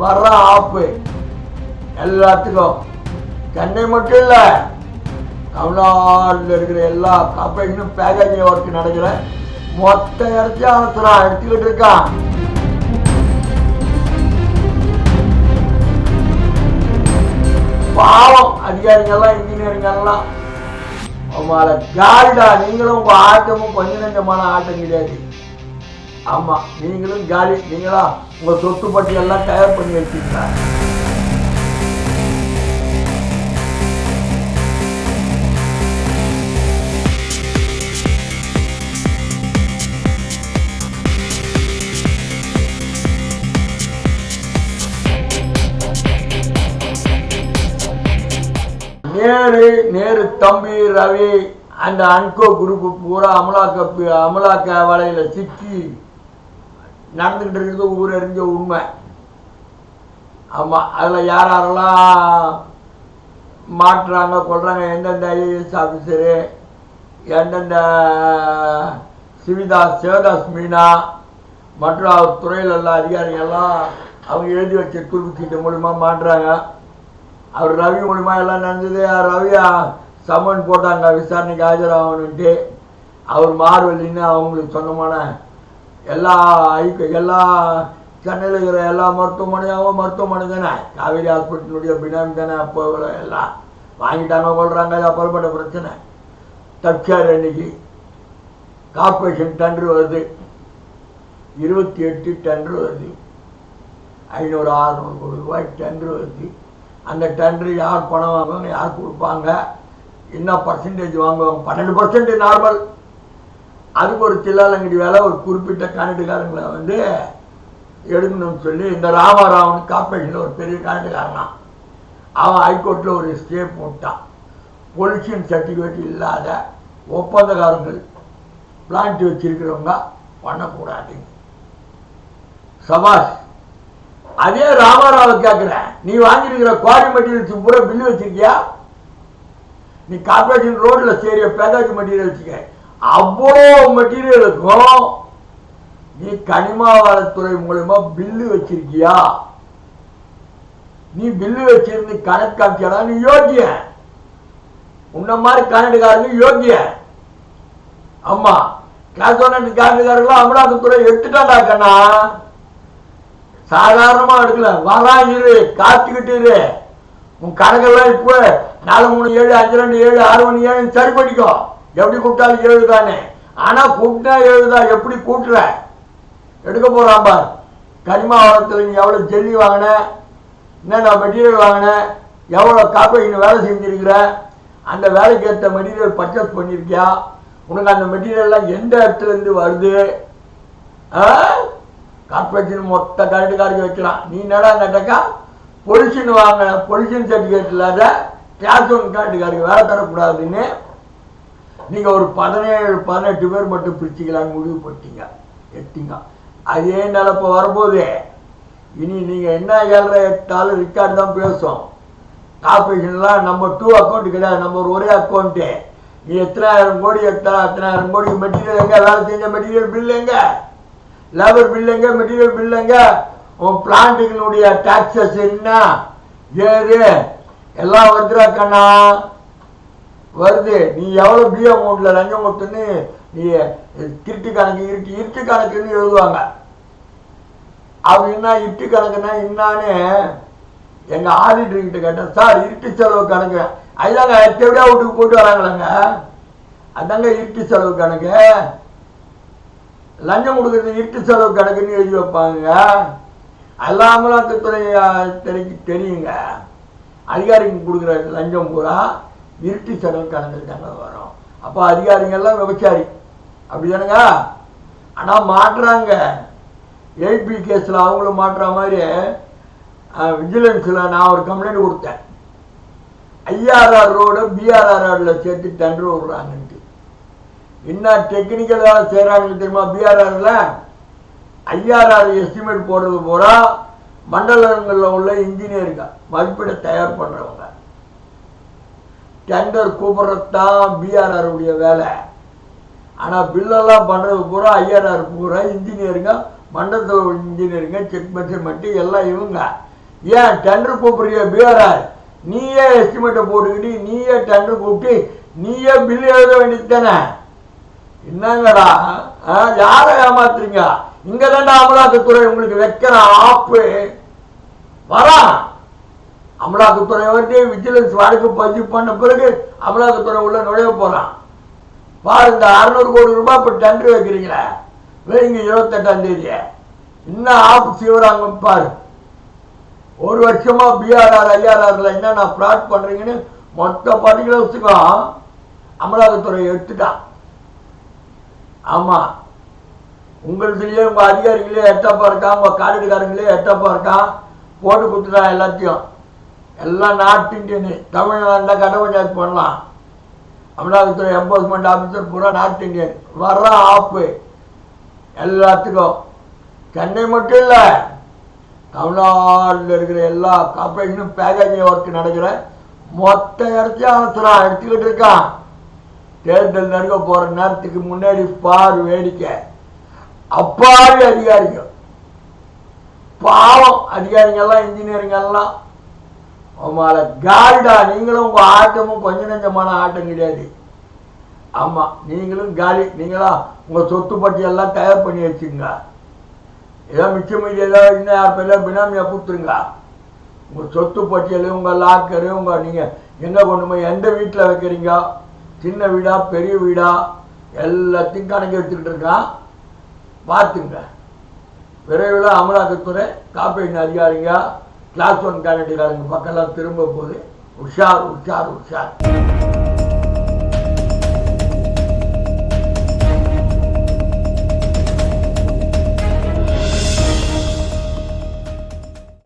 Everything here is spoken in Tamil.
வர்ற ஆப்பு. எல்லாத்துக்கும். சென்னை மட்டும் இல்லை தமிழ்நாட்டில் இருக்கிற எல்லா கம்பெனியும் பேக்கேஜிங் ஒர்க் நடக்கிற மொத்த இடத்தையும் அவசரம் எடுத்துக்கிட்டு இருக்கான் பாவம் அதிகாரிங்கெல்லாம் இன்ஜினியரிங்கெல்லாம் அவங்கள ஜாலிடா. நீங்களும் உங்க ஆட்டமும் கொஞ்சம் நெஞ்சமான ஆட்டம் கிடையாது. ஆமா நீங்களும் காலி நீங்களா? உங்க சொத்து பட்டியெல்லாம் தயார் பண்ணி வச்சிருக்கீங்க நேரு நேரு தம்பி ரவி அந்த அன்கோ குரூப் பூரா அமலாக்க அமலாக்க வலையில சிக்கி. நடந்துக்கிட்டு இருக்கிறது ஊர் அறிஞ்ச உண்மை. ஆமாம் அதில் யார் யாரெல்லாம் மாட்டுறாங்க கொள்றாங்க எந்தெந்த ஐஏஎஸ் ஆஃபீஸரு எந்தெந்த சிவிதாஸ் சிவதாஸ் மீனா மற்றும் அவர் துறையில் உள்ள அதிகாரிகள்லாம் அவங்க எழுதி வச்ச துருப்பு மூலியமாக மூலிமா மாட்டுறாங்க. அவர் ரவி மூலிமா எல்லாம் நடந்தது. ரவியா சம்மன் போட்டாங்க விசாரணைக்கு ஆஜராகணுன்ட்டு அவர் மார்வெல்லின்னு அவங்களுக்கு சொந்தமான எல்லா ஐக்க எல்லா சென்னையில் இருக்கிற எல்லா மருத்துவமனையாகவும் மருத்துவமனை தானே காவேரி ஹாஸ்பிட்டலுடைய பினாமி தானே அப்போ எல்லாம்? வாங்கிட்டாங்க கொள்றாங்க அது அப்புறப்பட்ட பிரச்சனை. தற்சார் அன்னைக்கு கார்பரேஷன் டெண்டர் வருது. இருபத்தி எட்டு டெண்டர் வருது. ஐநூறு அறுநூறு கோடி ரூபாய் டெண்டர் வருது. அந்த டெண்டர் யார் பணம் வாங்குவாங்க யார் கொடுப்பாங்க? என்ன பர்சன்டேஜ் வாங்குவாங்க? பன்னெண்டு பர்சன்ட் நார்மல் அதுக்கு ஒரு தில்லாலங்கடி வேலை ஒரு குறிப்பிட்ட கணக்குக்காரங்களை வந்து எடுக்கணும்னு சொல்லி இந்த ராமராவன் கார்பரேஷனில் ஒரு பெரிய கணக்குக்காரனான் அவன் ஹைகோர்ட்டில் ஒரு ஸ்டே போட்டான். பொலிஷன் சர்டிஃபிகேட் இல்லாத ஒப்பந்தக்காரங்கள் பிளான்ட் வச்சிருக்கிறவங்க பண்ணக்கூடாது. சபாஷ் அதே ராமராவை கேட்குறேன் நீ வாங்கியிருக்கிற குவாரி மெட்டீரியல்ஸ் பூரா பில்லு வச்சிருக்கியா? நீ கார்பரேஷன் ரோட்டில் சேரிய பேக்கேஜ் மெட்டீரியல் வச்சுக்க அவ்வளோ மெட்டீரியலுக்கும் நீ கனிமா வளத்துறை மூலமா பில்லு வச்சிருக்கியா? நீ பில்லு வச்சிருந்து கணக்கு காமிச்சடா நீ யோக்கிய உன்ன மாதிரி கணக்குக்காரங்க யோக்கிய ஆமா கேசோனட் கணக்குக்காரங்களும் அமலாக்கத்துறை எடுத்துட்டாடா கண்ணா. சாதாரணமா எடுக்கல. வரா இரு காத்துக்கிட்டு இரு. உன் கணக்கெல்லாம் இப்போ நாலு மூணு ஏழு அஞ்சு ரெண்டு ஏழு ஆறு மணி ஏழு சரி பண்ணிக்கோ. எப்படி கூப்பிட்டாலும் ஏழு தானே ஆனால் கூப்பிட்டா ஏழு தான் எப்படி கூட்டுற எடுக்க போகிறான் பார். கனிமா வளத்தில் நீ எவ்வளோ ஜெல்லி வாங்கின? என்னென்ன மெட்டீரியல் வாங்கின? எவ்வளோ காப்பீடு வேலை செஞ்சுருக்கிற? அந்த வேலைக்கு ஏற்ற மெட்டீரியல் பர்ச்சேஸ் பண்ணியிருக்கியா உனக்கு அந்த மெட்டீரியல்லாம் எந்த இடத்துல இருந்து வருது? கார்பரேஷன் மொத்த கரண்ட்டுக்காரங்க வைக்கிறான் நீ என்னடா கேட்டாக்கா? பொலிஷன் வாங்கின பொலிஷன் சர்டிஃபிகேட் இல்லாத கிளாஸ் ஒன் கரண்ட்டுக்காரங்க வேலை தரக்கூடாதுன்னு நீங்கள் ஒரு பதினேழு பதினெட்டு பேர் மட்டும் பிரிச்சுக்கலான்னு முடிவு பண்ணிட்டீங்க. எட்டிங்க. அதே நிலப்ப வரும்போது இனி நீங்கள் என்ன ஏழரை எட்டாலும் ரிக்கார்டு தான் பேசும். கார்பரேஷன்லாம் நம்ம டூ அக்கௌண்ட் கிடையாது நம்ம ஒரு ஒரே அக்கௌண்ட்டு நீ எத்தனாயிரம் கோடி எடுத்தா அத்தனாயிரம் கோடி மெட்டீரியல் எங்கே? வேலை செஞ்ச மெட்டீரியல் பில் எங்கே? லேபர் பில் எங்கே? மெட்டீரியல் பில் எங்கே? உன் பிளான்ட்டுகளுடைய டாக்ஸஸ் என்ன? ஏறு. எல்லாம் வருதுடா கண்ணா. வருது. நீ எவ்வளோ பி அமௌண்ட்டில் லஞ்சம் கொடுத்துன்னு நீ திருட்டு கணக்கு இருட்டு இருட்டு கணக்குன்னு எழுதுவாங்க. அப்படின்னா இருட்டு கணக்குன்னா என்னான்னு எங்கள் ஆடிட்டர் கிட்ட கேட்டேன். சார் இருட்டு செலவு கணக்கு. அதுதாங்க எப்படியா வீட்டுக்கு போட்டு வராங்களாங்க? அதாங்க இருட்டு செலவு கணக்கு. லஞ்சம் கொடுக்குறது இருட்டு செலவு கணக்குன்னு எழுதி வைப்பாங்க. அல்லாமலாம் துறை தெரிஞ்சு தெரியுங்க. அதிகாரிக்கு கொடுக்குற லஞ்சம் பூரா இருட்டு செலவு கலந்துருக்காங்க வரும். அப்போ அதிகாரிங்கெல்லாம் விபச்சாரி. அப்படி தானுங்க ஆனால் மாட்டுறாங்க ஏபி கேஸில் அவங்களும் மாட்டுற மாதிரி விஜிலன்ஸில் நான் ஒரு கம்ப்ளைண்ட் கொடுத்தேன். ஐஆர்ஆர் ரோடு பிஆர்ஆர் ரோடில் சேர்த்து டெண்டர் விடுறாங்கன்ட்டு. என்ன டெக்னிக்கல் வேலை செய்கிறாங்கன்னு தெரியுமா பிஆர்ஆரில் ஐஆர்ஆர் எஸ்டிமேட் போடுறது பூரா மண்டலங்களில் உள்ள இன்ஜினியருங்க மதிப்பீடை தயார் பண்ணுறவங்க டெண்டர் கூப்பிட்றது தான் பிஆர்ஆர் உடைய வேலை. ஆனால் பில்லெல்லாம் பண்ணுறது பூரா ஐஆர்ஆர் பூரா இன்ஜினியருங்க மண்டலத்தில் இன்ஜினியருங்க செக் மெஷர்மெண்ட்டு எல்லாம் இவங்க. ஏன் டெண்டர் கூப்பிட்றிய பிஆர்ஆர் நீயே எஸ்டிமேட்டை போட்டுக்கிட்டு நீயே டெண்டர் கூப்பிட்டு நீயே பில் எழுத வேண்டியது தானே? என்னங்கடா ஆ, யாரை ஏமாத்துறீங்க? இங்கே தாண்டா அமலாக்கத்துறை உங்களுக்கு வைக்கிற ஆப்பு. வரா. அமலாக்கத்துறை வந்து விஜிலன்ஸ் வழக்கு பதிவு பண்ண பிறகு அமலாக்கத்துறை உள்ள நுழைய போறான். இந்த அறுநூறு கோடி ரூபாய் இப்போ டெண்டர் வைக்கிறீங்களே? வெளிங்க இருபத்தெட்டாம் தேதி இன்னும் ஆப்பு செய்வறாங்க பாரு. ஒரு வருஷமா பிஆர்ஆர் ஐஆர்ஆர்ல என்னென்ன ஃப்ராட் பண்றீங்கன்னு மொத்த பர்டிகுலர்ஸுக்கும் அமலாக்கத்துறை எடுத்துட்டான். ஆமா. உங்களுதுலயே உங்க அதிகாரிகளே எட்டப்பா இருக்கான் உங்க காரிடுகாரங்களே எட்டப்பா இருக்கான். போட்டு கொடுத்துட்டான் எல்லாத்தையும் எல்லாம் நார்த் இந்தியனு தமிழ்நாடுல கடவுள் பஞ்சாயத்து பண்ணலாம் அமலாக்கத்துறை என்ஃபோர்ஸ்மெண்ட் ஆஃபீஸர் பூரா நார்த் இந்தியன் வர்ற ஆப்பு எல்லாத்துக்கும் சென்னை மட்டும் இல்லை தமிழ்நாட்டில் இருக்கிற எல்லா கார்பரேஷனும் பேக்கேஜிங் ஒர்க் நடக்கிற மொத்த இடத்தையும் அவசரம் எடுத்துக்கிட்டு இருக்கான் தேர்தல் நடக்க போகிற நேரத்துக்கு முன்னாடி பார் வேடிக்கை அப்பாவி அதிகாரிகள் பாவம் அதிகாரிங்கெல்லாம் இன்ஜினியரிங் எல்லாம் உமால காலிடா நீங்களும் உங்கள் ஆட்டமும் கொஞ்ச நெஞ்சமான ஆட்டம் கிடையாது. ஆமாம் நீங்களும் காலி நீங்களா உங்கள் சொத்து பட்டியெல்லாம் தயார் பண்ணி வச்சுங்க ஏதோ மிச்சம் மீதி ஏதாவது இன்னும் யார் பேர் பினாமியாக கொடுத்துருங்க உங்கள் சொத்து பட்டியல் உங்கள் லாக்கரு உங்கள் நீங்கள் என்ன பண்ணுமோ எந்த வீட்டில் வைக்கிறீங்க? சின்ன வீடா பெரிய வீடா? எல்லாத்தையும் கணக்கு எடுத்துக்கிட்டு இருக்கான் பார்த்துங்க. விரைவில் அமலாக்கத்துறை காப்பீடு அதிகாரிங்க கிளாஸ் ஒன் கேண்டிடேட்காரங்க பக்கம்லாம் திரும்ப போது உஷார் உஷார் உஷார்.